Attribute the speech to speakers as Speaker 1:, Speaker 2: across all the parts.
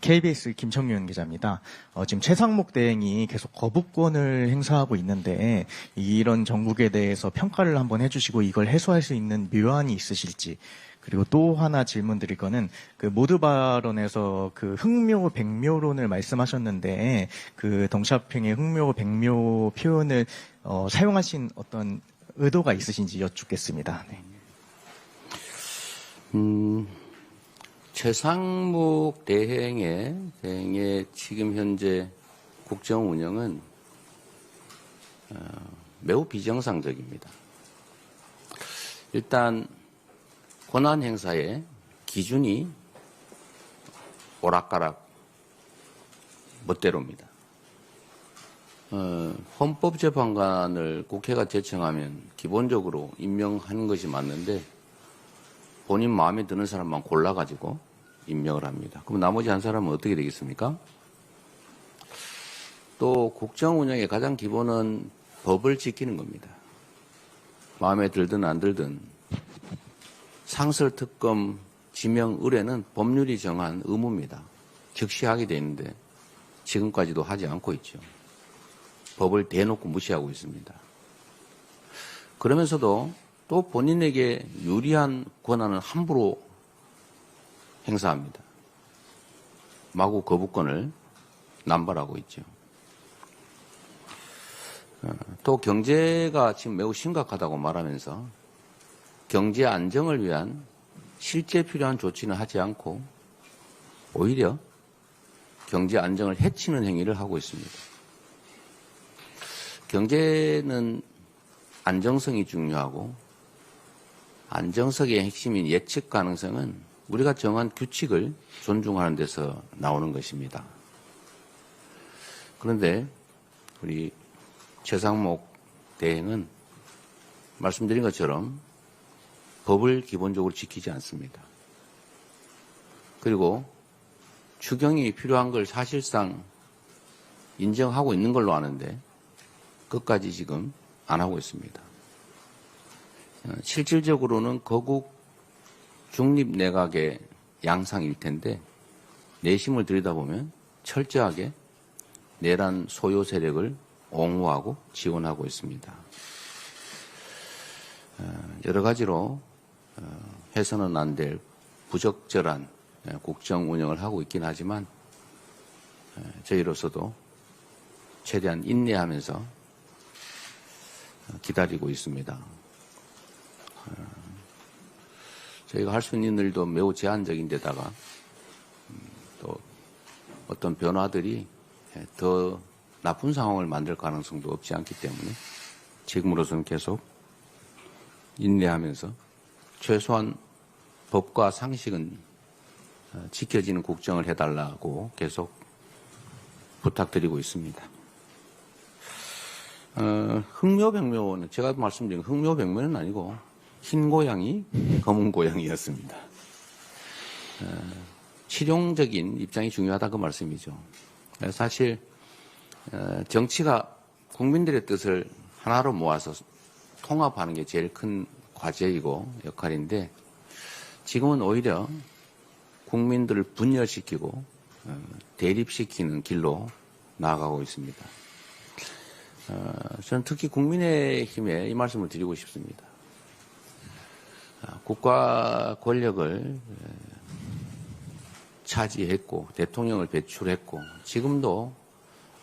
Speaker 1: KBS 김청윤 기자입니다. 어, 지금 최상목 대행이 계속 거부권을 행사하고 있는데 이런 정국에 대해서 평가를 한번 해주시고 이걸 해소할 수 있는 묘안이 있으실지 그리고 또 하나 질문 드릴 거는 그 모두 발언에서 그 흥묘 백묘론을 말씀하셨는데 그 덩샤핑의 흥묘 백묘 표현을 어, 사용하신 어떤 의도가 있으신지 여쭙겠습니다. 네.
Speaker 2: 음, 최상목 대행의, 대행의 지금 현재 국정 운영은 어, 매우 비정상적입니다. 일단 권한 행사의 기준이 오락가락 멋대로입니다. 어, 헌법재판관을 국회가 제청하면 기본적으로 임명하는 것이 맞는데 본인 마음에 드는 사람만 골라가지고 임명을 합니다. 그럼 나머지 한 사람은 어떻게 되겠습니까? 또 국정 운영의 가장 기본은 법을 지키는 겁니다. 마음에 들든 안 들든 상설 특검 지명 의뢰는 법률이 정한 의무입니다. 즉시 하게 돼 있는데 지금까지도 하지 않고 있죠. 법을 대놓고 무시하고 있습니다. 그러면서도 또 본인에게 유리한 권한을 함부로 행사합니다. 마구 거부권을 남발하고 있죠. 어, 또 경제가 지금 매우 심각하다고 말하면서 경제 안정을 위한 실제 필요한 조치는 하지 않고 오히려 경제 안정을 해치는 행위를 하고 있습니다. 경제는 안정성이 중요하고 안정성의 핵심인 예측 가능성은 우리가 정한 규칙을 존중하는 데서 나오는 것입니다. 그런데 우리 최상목 대행은 말씀드린 것처럼 법을 기본적으로 지키지 않습니다. 그리고 추경이 필요한 걸 사실상 인정하고 있는 걸로 아는데 끝까지 지금 안 하고 있습니다. 어, 실질적으로는 거국 중립 내각의 양상일 텐데 내심을 들여다보면 철저하게 내란 소요 세력을 옹호하고 지원하고 있습니다. 어, 여러 가지로 어, 해서는 안 될 부적절한 국정 운영을 하고 있긴 하지만 저희로서도 최대한 인내하면서 기다리고 있습니다. 저희가 할 수 있는 일도 매우 제한적인 데다가 음, 또 어떤 변화들이 더 나쁜 상황을 만들 가능성도 없지 않기 때문에 지금으로서는 계속 인내하면서 최소한 법과 상식은 어, 지켜지는 국정을 해달라고 계속 부탁드리고 있습니다. 어, 흥묘백묘는 제가 말씀드린 흥묘백묘는 아니고 흰 고양이, 검은 고양이였습니다. 어, 실용적인 입장이 중요하다 그 말씀이죠. 사실 어, 정치가 국민들의 뜻을 하나로 모아서 통합하는 게 제일 큰 과제이고 역할인데 지금은 오히려 국민들을 분열시키고 어, 대립시키는 길로 나아가고 있습니다. 어, 저는 특히 국민의힘에 이 말씀을 드리고 싶습니다. 아, 국가 권력을 차지했고 대통령을 배출했고 지금도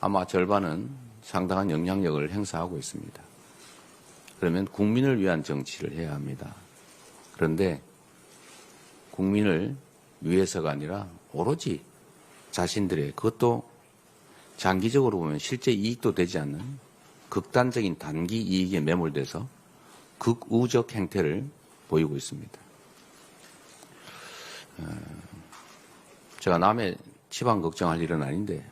Speaker 2: 아마 절반은 상당한 영향력을 행사하고 있습니다. 그러면 국민을 위한 정치를 해야 합니다. 그런데 국민을 위해서가 아니라 오로지 자신들의 그것도 장기적으로 보면 실제 이익도 되지 않는 극단적인 단기 이익에 매몰돼서 극우적 행태를 보이고 있습니다. 어, 제가 남의 치방 걱정할 일은 아닌데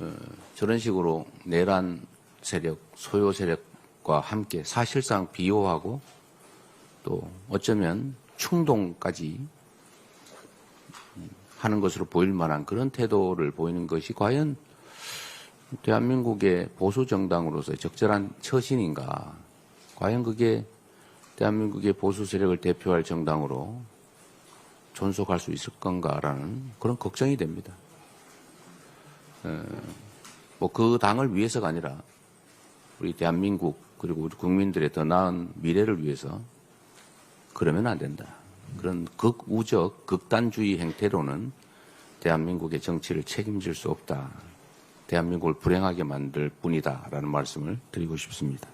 Speaker 2: 어, 저런 식으로 내란 세력, 소요 세력과 함께 사실상 비호하고 또 어쩌면 충동까지 하는 것으로 보일 만한 그런 태도를 보이는 것이 과연 대한민국의 보수 정당으로서 적절한 처신인가? 과연 그게 대한민국의 보수 세력을 대표할 정당으로 존속할 수 있을 건가라는 그런 걱정이 됩니다. 뭐 그 당을 위해서가 아니라 우리 대한민국 그리고 우리 국민들의 더 나은 미래를 위해서 그러면 안 된다. 그런 극우적 극단주의 행태로는 대한민국의 정치를 책임질 수 없다. 대한민국을 불행하게 만들 뿐이다라는 말씀을 드리고 싶습니다.